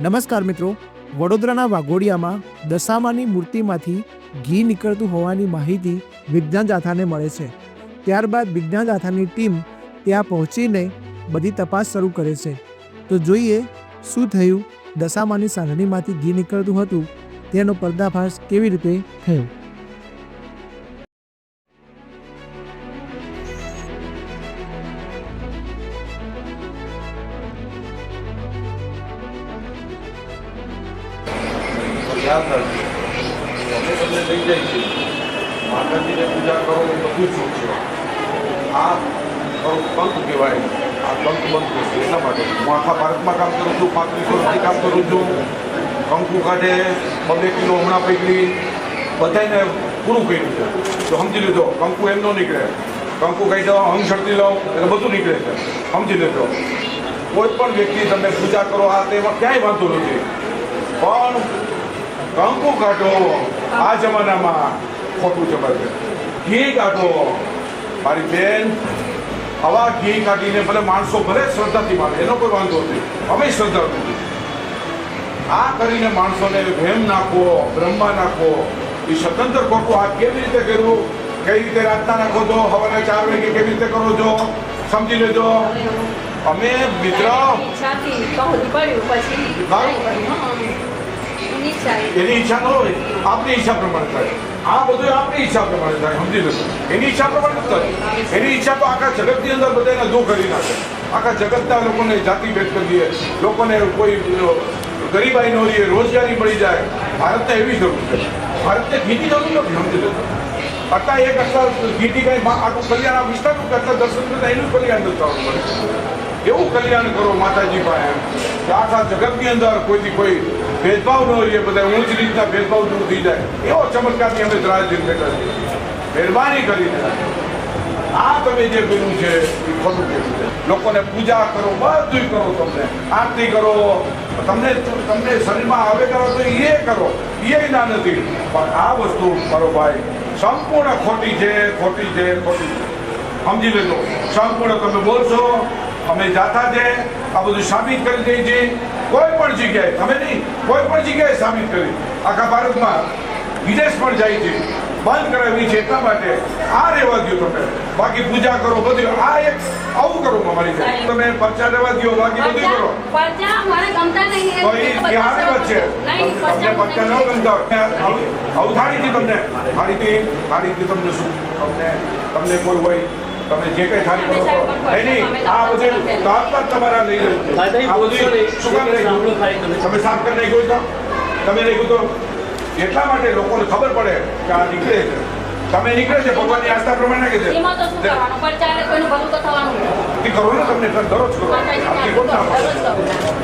નમસ્કાર મિત્રો, વડોદરાના વાઘોડિયામાં દશામાની મૂર્તિમાંથી ઘી નીકળતું હોવાની માહિતી વિજ્ઞાન જાથાને મળે છે. ત્યારબાદ વિજ્ઞાન જાથાની ટીમ ત્યાં પહોંચીને બધી તપાસ શરૂ કરે છે. તો જોઈએ, શું થયું? દશામાની સાંધણીમાંથી ઘી નીકળતું હતું, તેનો પર્દાફાશ કેવી રીતે થયો? યાદ રાખજો. અમે તમને લઈ જાય છે. માતાજીને પૂજા કરો એ બધું જ છે આ મારું પંખ કહેવાય. આ પંખ બંધ છે એટલા માટે હું આખા ભારતમાં કામ કરું છું પાંત્રીસ વર્ષથી કામ કરું છું. કંકુ કાઢે બબે કિલો હમણાં પૈકી બધાને પૂરું કર્યું છે તો સમજી લીધો કંકુ એમ ન નીકળે. કંકુ કહી દો હંગ શક્તિ લો એટલે બધું નીકળે છે. સમજી લેજો. કોઈ પણ વ્યક્તિ તમે પૂજા કરો આ તેમાં ક્યાંય વાંધો નથી. પણ કંકુ કાઢો. આ જમાનામાં ખોટું છે. ઘી કાઢો. મારી બેન આવા ઘી કાઢીને ભલે માણસો ભલે શ્રદ્ધાથી માને એનો કોઈ વાંધો નથી. અમે શ્રદ્ધા નથી આ કરીને માણસોને ભેમ નાખો બ્રહ્મા નાખો. એ સ્વતંત્ર ખોટું આ કેવી રીતે કર્યું? કઈ રીતે રાતના નાખો છો? હવાના ચાર વાગે કેવી રીતે કરો છો? સમજી લેજો. અમે મિત્ર. એની ઈચ્છા ન હોય, આપની ઈચ્છા પ્રમાણે થાય. આ બધું આપની ઈચ્છા પ્રમાણે થાય, સમજી લેજો એની ઈચ્છા પ્રમાણે થાય. એની ઈચ્છા તો આખા જગતની અંદર બધાને દુઃખ કરી નાખે. આખા જગતના લોકોને જાતિ ભેદ કરી દે લોકોને કોઈ ગરીબાઈ ન રહીએ, રોજગારી મળી જાય. ભારતને એવી જરૂર છે. ભારતને ઘીની જરૂર નથી, સમજી લેજો અત્યારે એક અત્યારે ઘીટી કઈ આખું કલ્યાણ આ વિસ્તારનું કરતા દર્શન કરતા એનું કલ્યાણ થવાનું મળે એવું કલ્યાણ કરો માતાજી પાસે. કે આખા જગતની અંદર કોઈથી કોઈ ભેદભાવ ન રહીએ બધા ઊંચ રીતના ભેદભાવ દૂર થઈ જાય. એવો ચમત્કારની અમે રાહ બેઠા છીએ મહેરબાની કરીને આ તમે જે કર્યું છે, એ ખોટું કર્યું છે. લોકોને પૂજા કરો બધું કરો તમને. આરતી કરો, તમને તમને શરીરમાં આવે કરો તો એ કરો. એ ના નથી. પણ આ વસ્તુ મારો ભાઈ સંપૂર્ણ ખોટી છે ખોટી છે ખોટી છે. સમજી લેજો. સંપૂર્ણ તમે બોલશો અમે જાતા છે આ બધું સાબિત કરી દઈએ છીએ કોઈ પણ જગ્યાએ તમે નહીં કોઈ પણ જગ્યાએ સાબિત કરી આખા ભારતમાં વિદેશ પણ જાય છે બંધ કરાવી છે એટલા માટે આ રહેવા દો તમે બાકી પૂજા કરો બધું આ એક આવું કરો અમારી સાથે. તમે પરચા રહેવા દો બાકી બધું કરો. તો એ આવે છે નહીં, તમને પરચા ન. ગમતા હોય. અવધારીથી તમને મારીથી મારીથી તમને શું તમને તમને કોઈ હોય તમે જે કઈ ખાલી કરો કરો. નહીં નહીં આ બધું તાત્કાલિક તમારા લઈ લેવું આ બધું શું કામ નહીં? તમે. સાફ કરી નાખ્યું તો? તમે નાખ્યું તો? એટલા માટે લોકોને ખબર પડે કે આ નીકળે છે. તમે નીકળે છે ભગવાનની આસ્થા પ્રમાણે કે છે. એ કરો ને તમને દરરોજ કરો.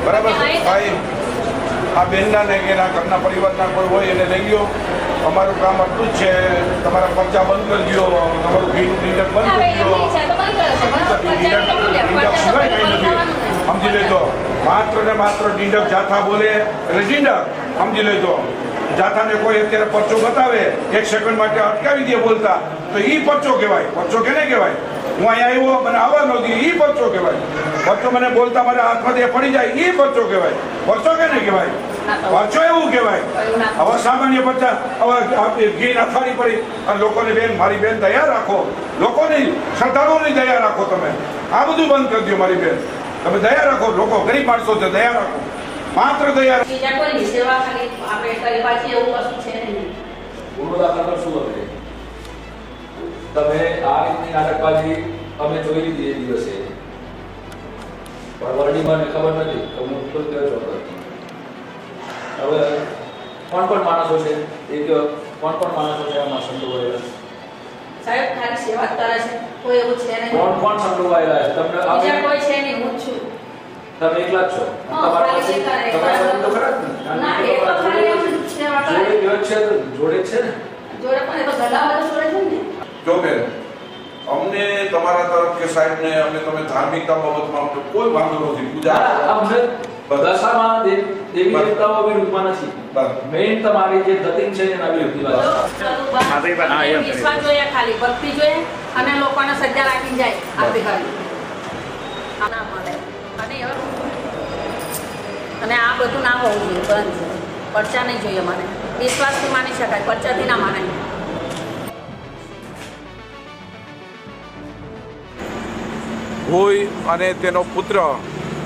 બરાબર? ભાઈ આ બેનના ને કે ઘરના પરિવારના કોઈ હોય એને લઈ ગયો અમારું કામ આટલું જ છે તમારા પંચા બંધ કરી દો તમારું ભીનું ડીલર બંધ કરી દો સિવાય કંઈ નથી. સમજી લેજો. માત્ર ને માત્ર ડીંડક જાથા બોલે એટલે ડીંડક સમજી લેજો. જાથાને કોઈ અત્યારે પરચો બતાવે એક સેકન્ડ માટે અટકાવી દે બોલતા તો એ પરચો કહેવાય. પરચો કેને કહેવાય? હું અહીંયા આવ્યો મને આવવા નહોતી એ પરચો કહેવાય. પરચો મને બોલતા મારા હાથમાંથી પડી જાય એ પરચો કહેવાય. પરચો કેને કહેવાય? પરચો એવું કહેવાય? હવે સામાન્ય બધા હવે ઘી અથાડી પડી. અને લોકોને બેન મારી બેન દયા રાખો. લોકોની શ્રદ્ધાળુઓની દયા રાખો તમે. આ બધું બંધ કરી દો મારી બેન. તમે દયા રાખો. લોકો ગરીબ માણસો છે દયા રાખો. માત્ર દયા રાખો. સેવા ખાલી આપણે કરી પાછી એવું કશું છે નહીં. ગુરુ શું હતું તમે આ રીતની નાટકબાજી અમે જોઈ લીધી એ દિવસે. પણ વર્ણીમાં ખબર નથી. તો હું કર્યો ચોક્કસ હવે કોણ કોણ માણસો છે? એ કયો કોણ કોણ માણસો છે આમાં સંડોવાયેલા સાહેબ ખાલી સેવા જ કરે છે. કોઈ એવું છે નહીં. કોણ કોણ સંડોવાયેલા છે? તમને બીજા કોઈ છે નહીં હું છું. તમે એકલા છો? તમારા ખાલી પછી એકલા, એકલા. ખરા ના? એ તો ખાલી એવું સેવા કરે જોડે ગયો છે જોડે છે ને? જોડે પણ એ તો ગલા વાળા જોડે છે ને. જો બેન અમને તમારા તરફ કે સાહેબને અમે તમે ધાર્મિકતા બાબતમાં અમને કોઈ વાંધો નથી. પૂજા અમને દશામાં દેવી દેવતાઓ વિરુદ્ધમાં નથી. મેઇન તમારી જે ધતિંગ છે એના વિરુદ્ધની વાત. છે. વિશ્વાસ જોઈએ ખાલી ભક્તિ જોઈએ અને લોકોને સજ્જા રાખી જાય આપણી અને આ બધું ના હોવું જોઈએ બંધ છે પરચા નહીં જોઈએ મને વિશ્વાસથી માની શકાય પરચાથી ના માનાય ભોઈ અને તેનો પુત્ર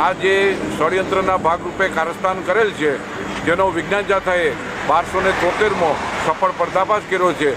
આ જે ષડયંત્રના ભાગરૂપે કારસ્તાન કરેલ છે, જેનો વિજ્ઞાન જાથાએ બારસો ને તોતેરમો સફળ પર્દાફાશ કર્યો છે.